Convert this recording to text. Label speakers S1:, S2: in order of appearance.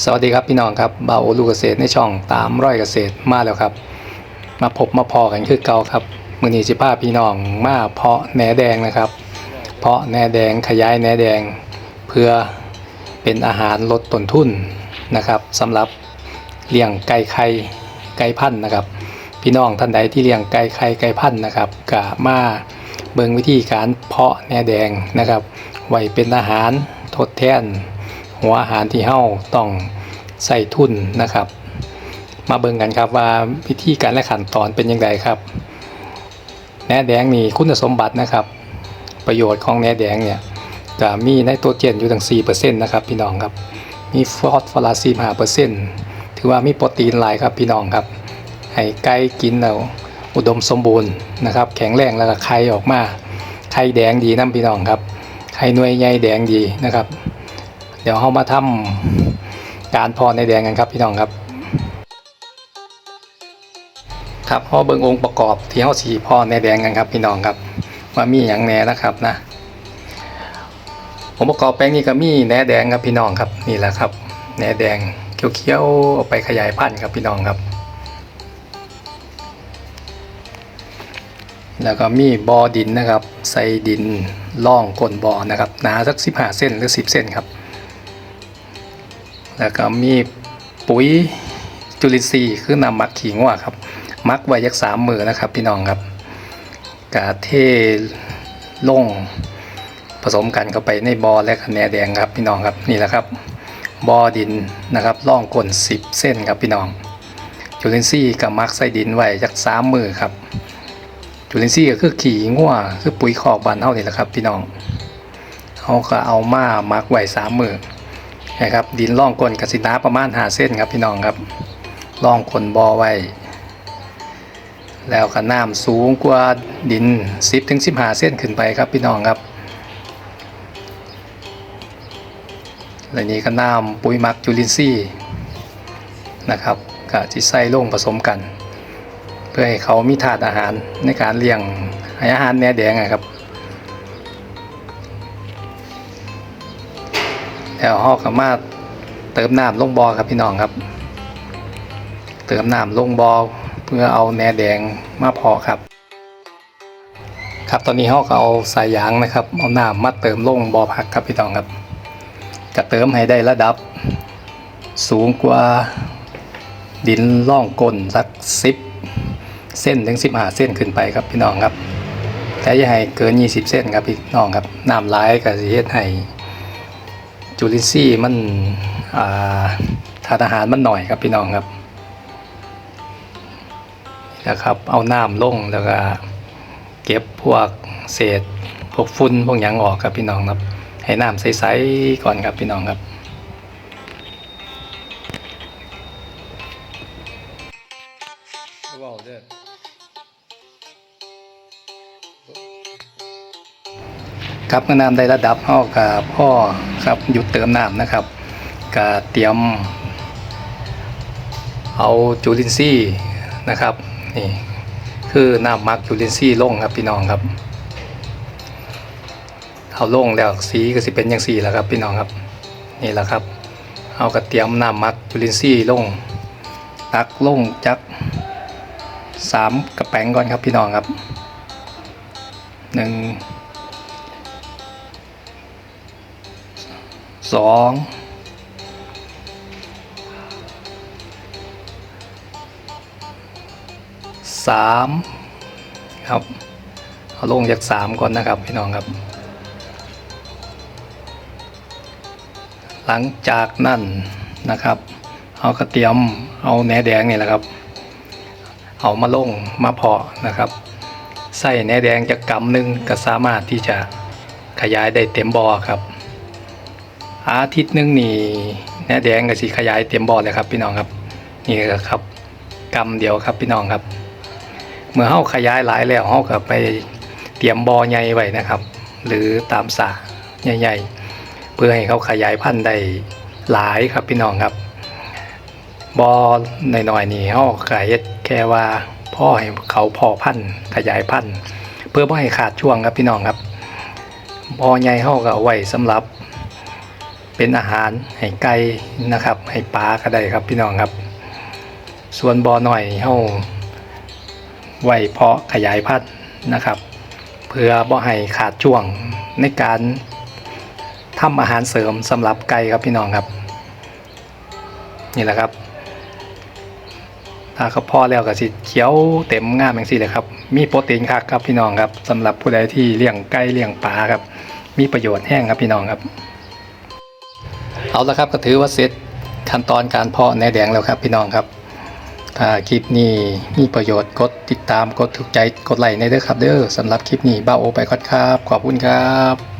S1: สวัสดีครับพี่น้องครับเบาลูกเกษตรในช่องตามร้อยเกษตรมาแล้วครับ มาพบมาพอกันคือเก่าครับมือนี้สิพาพี่น้องมาเพาะแหนแดงนะครับ เพาะแหนแดงขยายแหนแดง เพื่อเป็นอาหารลดต้นทุนนะครับสำหรับเลี้ยงไก่ไข่ไก่พันธุ์นะครับ พี่น้องท่านใดที่เลี้ยงไก่ไข่ไก่พันธุ์นะครับก็มาเบิ่งวิธีการเพาะแหนแดงนะครับไว้เป็นอาหารทดแทน หัวอาหารที่เฮาต้องใส่ทุนนะครับ มาเบิ่งกันครับว่าวิธีการและขั้นตอนเป็นยังไงครับแหนแดงนี่คุณสมบัตินะครับ ประโยชน์ของแหนแดงเนี่ยก็มีไนโตรเจนอยู่ถึง4%นะครับพี่น้องครับมีฟอสฟอรัส5%ถือว่ามีโปรตีนหลายครับพี่น้องครับให้ไก่กินแล้วอุดมสมบูรณ์นะครับ แข็งแรงแล้วก็ไข่ออกมาไข่แดงดีน้ำพี่น้องครับไข่หน่วยใหญ่แดงดีนะครับ เดี๋ยวเรามาทำการพอในแดงกันครับพี่น้องครับ ครับเราเบิ่งองค์ประกอบที่เราสีพอในแดงกันครับพี่น้องครับว่ามีอย่างแหน่นะครับนะองค์ประกอบแป้งนี้ก็มีแหนแดงครับพี่น้องครับนี่แหละครับแหนแดงเขียวๆเอาไปขยายพันธุ์ครับพี่น้องครับ แล้วก็มีบอดินนะครับ ใส่ดินล่องก้นบอนะครับหนาสัก 15 เส้นหรือ 10 เส้นครับ แล้วก็มีปุ๋ยจุลินทรีย์คือนำมักขิงว่าครับ มักไว้ยักสามมือนะครับ พี่น้องครับกาเทลงผสมกันเข้าไปในบอและคะแนนแดงครับพี่น้องครับนี่แหละครับบอดินนะครับล่องก้น10 เส้นครับพี่น้อง จุลินทรีย์กับมักใส่ดินไว้ยักสามมือครับจุลินทรีย์ก็คือขี่งัวคือปุ๋ยคอกบานเท่านี่แหละครับ พี่น้องเขาก็เอามามักไว้สามมือ นะครับดินร่องก้นกสินาประมาณหาเส้นครับพี่น้องครับร่องก้นบอไว้แล้วก็น้ำสูงกว่าดิน 10ถึง15 เส้นขึ้นไปครับพี่น้องครับและนี้ก็น้ำปุ๋ยมักจุลินทรีย์นะครับก็จะใส่ลงผสมกัน เพื่อให้เขามีถาดอาหารในการเลี้ยงให้อาหารแหนแดงอะครับ แล้วหอกก็มาเติมน้ำลงบอครับพี่น้องครับ เติมน้ำลงบอเพื่อเอาแหนแดงมาพอครับ ครับตอนนี้เขาก็เอาสายยางนะครับเอาน้ำมาเติมลงบอผักครับพี่น้องครับก็เติมให้ได้ระดับ สูงกว่าดินล่องก้นสักสิบเส้นถึง15เส้นขึ้นไปครับพี่น้องครับแต่อย่าให้เกิน 20 เส้นครับพี่น้องครับน้ำร้ายก็สิเฮ็ดให้ จุลินทรีย์มันอาทานอาหารมันหน่อยครับพี่น้องครับนะครับ เอาน้ำลงแล้วก็เก็บพวกเศษพวกฝุ่นพวกหยังออกครับพี่น้องครับ ให้น้ำใสๆก่อนครับพี่น้องครับครับเมื่อน้ำได้ระดับเฮากับพ่อ ครับหยุดเติมน้ำนะครับก็เตรียม เอาจุลินทรีย์นะครับนี่คือน้ำมักจุลินทรีย์ลงครับพี่น้องครับเอาลงแล้วสีก็สิเป็นอย่างสีแหล้วครับพี่น้องครับนี่แหละครับเอากระเตียมน้ำมักจุลินทรีย์ลงตักลงจักสามกระแป้งก่อนครับพี่น้องครับหนึ่ง สองสามครับเอาลงจากสามก่อนนะครับพี่น้องครับ หลังจากนั้นนะครับ เอากระเทียมเอาแหนแดงนี่แหละครับ เอามาลงมาเพาะนะครับใส่แหนแดงจากกำหนึ่งก็สามารถที่จะขยายได้เต็มบ่อครับ อาทิตย์นึงนี่แหนแดงก็สิขยายเต็มบ่อเลยครับพี่น้องครับนี่ครับกำเดียวครับพี่น้องครับ เมื่อเฮาขยายหลายแล้วเฮาก็ไปเตรียมบ่อใหญ่ไว้นะครับ หรือตามสระใหญ่ๆ เพื่อให้เขาขยายพันธุ์ได้หลายครับพี่น้องครับบ่อหน่อยๆนี่เฮาก็เฮ็ดแค่ว่าพ่อให้เขาพอพันธุ์ขยายพันธุ์เพื่อบ่ให้ขาดช่วงครับพี่น้องครับบ่อใหญ่เฮาก็เอาไว้สำหรับ เป็นอาหารให้ไก่นะครับ ให้ปลาก็ได้ครับพี่น้องครับ ส่วนบ่อหน่อยเฮาไว้เพาะขยายพันธุ์นะครับ เพื่อบ่ให้ขาดช่วงในการทำอาหารเสริมสำหรับไก่ครับพี่น้องครับ นี่แหละครับถ้าเขาพอแล้วก็สิเขียวเต็มงามอย่างสี่เลยครับ มีโปรตีนคักครับพี่น้องครับสำหรับผู้ใดที่เลี้ยงไก่เลี้ยงปลาครับ มีประโยชน์แห้งครับพี่น้องครับ เอาละครับก็ถือว่าเสร็จขั้นตอนการเพาะในแดงแล้วครับพี่น้องครับ ถ้าคลิปนี้มีประโยชน์กดติดตามกดถูกใจกดไลค์ในเด้อครับเด้อสำหรับคลิปนี้บ้าโอไปก่อนครับ ขอบคุณครับ